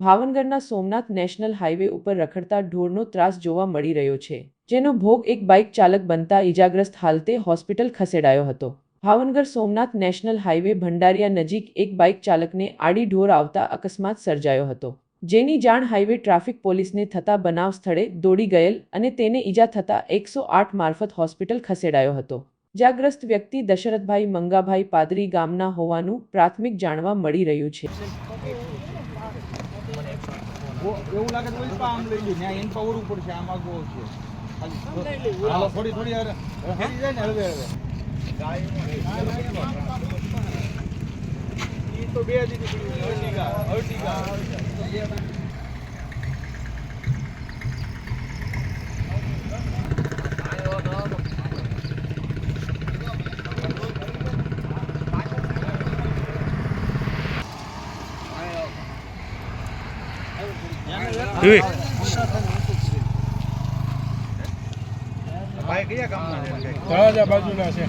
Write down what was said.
ભાવનગરના Somnath national highway ઉપર રખડતા ઢોરનો ત્રાસ જોવા મળી રહ્યો છે, જેનો ભોગ એક બાઇક ચાલક બનતા ઈજાગ્રસ્ત હાલતે હોસ્પિટલ ખસેડાયો હતો. ભાવનગર સોમનાથ નેશનલ હાઈવે ભંડારિયા નજીક એક બાઇક ચાલકને આડી ઢોર આવતા અકસ્માત સર્જાયો હતો, જેની જાણ હાઈવે ટ્રાફિક પોલીસને થતા બનાવ સ્થળે દોડી ગયેલ અને તેને ઈજા થતા એકસો આઠ મારફત હોસ્પિટલ ખસેડાયો હતો. ઇજાગ્રસ્ત વ્યક્તિ દશરથભાઈ મંગાભાઈ પાદરી ગામના હોવાનું પ્રાથમિક જાણવા મળી રહ્યું છે. એવું લાગે તો આમ લઈ લે ને એને પાવર ઉપર છે આમ આગો છે. થોડી થોડી હવે હવે જાય ને હળવે હળવે. તો બે દીધી અર્ટિગા અર્ટિગા છે તળાજા બાજુના છે.